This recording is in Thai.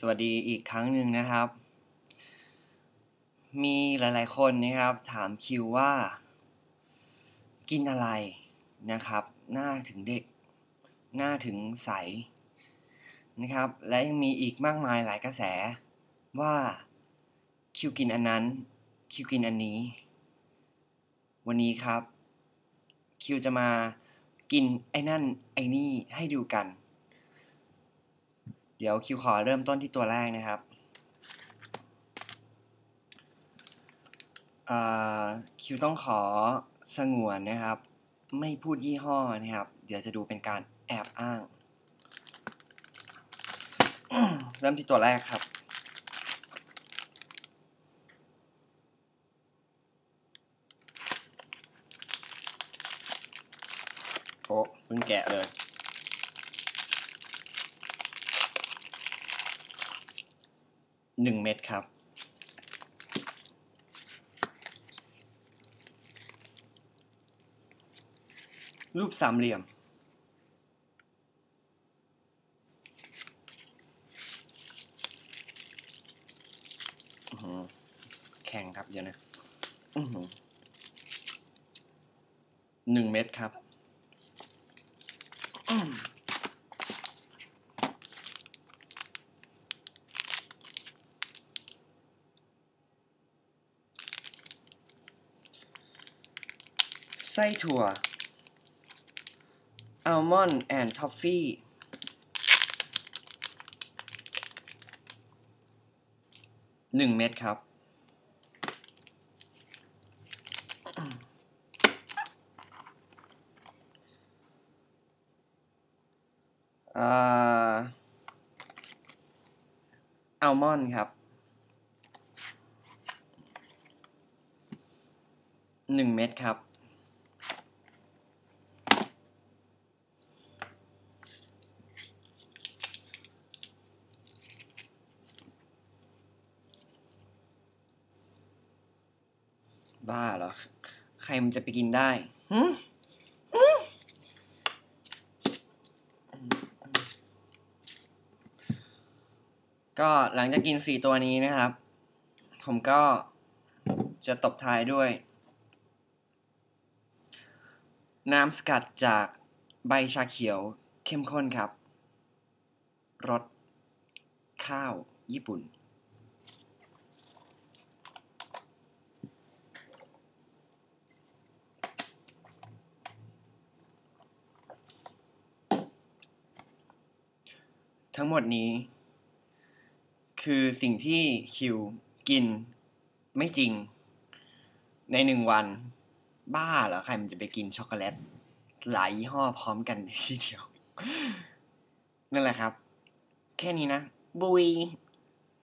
สวัสดีอีกครั้งหนึ่งนะครับ มีหลาย ๆ คนนะครับ ถามคิวว่า กินอะไรนะครับ หน้าถึงเด็ก หน้าถึงใสนะครับ และยังมีอีกมากมายหลายกระแสว่าคิวกินอันนั้น คิวกินอันนี้ วันนี้ครับ คิวจะมากินไอ้นั่นไอ้นี่ให้ดูกัน เดี๋ยวคิวขอเริ่มต้นที่ตัวแรกนะครับคิวต้องขอสงวนนะครับ ไม่พูดยี่ห้อนะครับ เดี๋ยวจะดูเป็นการแอบอ้าง เริ่มที่ตัวแรกครับ โอ้เพิ่งแกะเลย หนึ่งเม็ดครับ รูปสามเหลี่ยม แข็งครับเดี๋ยวนะหนึ่งเม็ดครับ ส้ถั่วอัลมอนด์แอนด์ทอฟฟี่หนึ่งเม็ดครับ อัลมอนด์ครับหนึ่งเม็ดครับ บ้าเหรอ ใครมันจะไปกินได้หืก็หลังจากกินสี่ตัวนี้นะครับ ผมก็จะตบท้ายด้วย น้ำสกัดจากใบชาเขียวเข้มข้นครับรสข้าวญี่ปุ่น ทั้งหมดนี้ คือสิ่งที่คิวกินไม่จริง ในหนึ่งวัน บ้าเหรอใครมันจะไปกินช็อกโกแลตหลายยี่ห้อพร้อมกันทีเดียว นั่นแหละครับ แค่นี้นะ บุย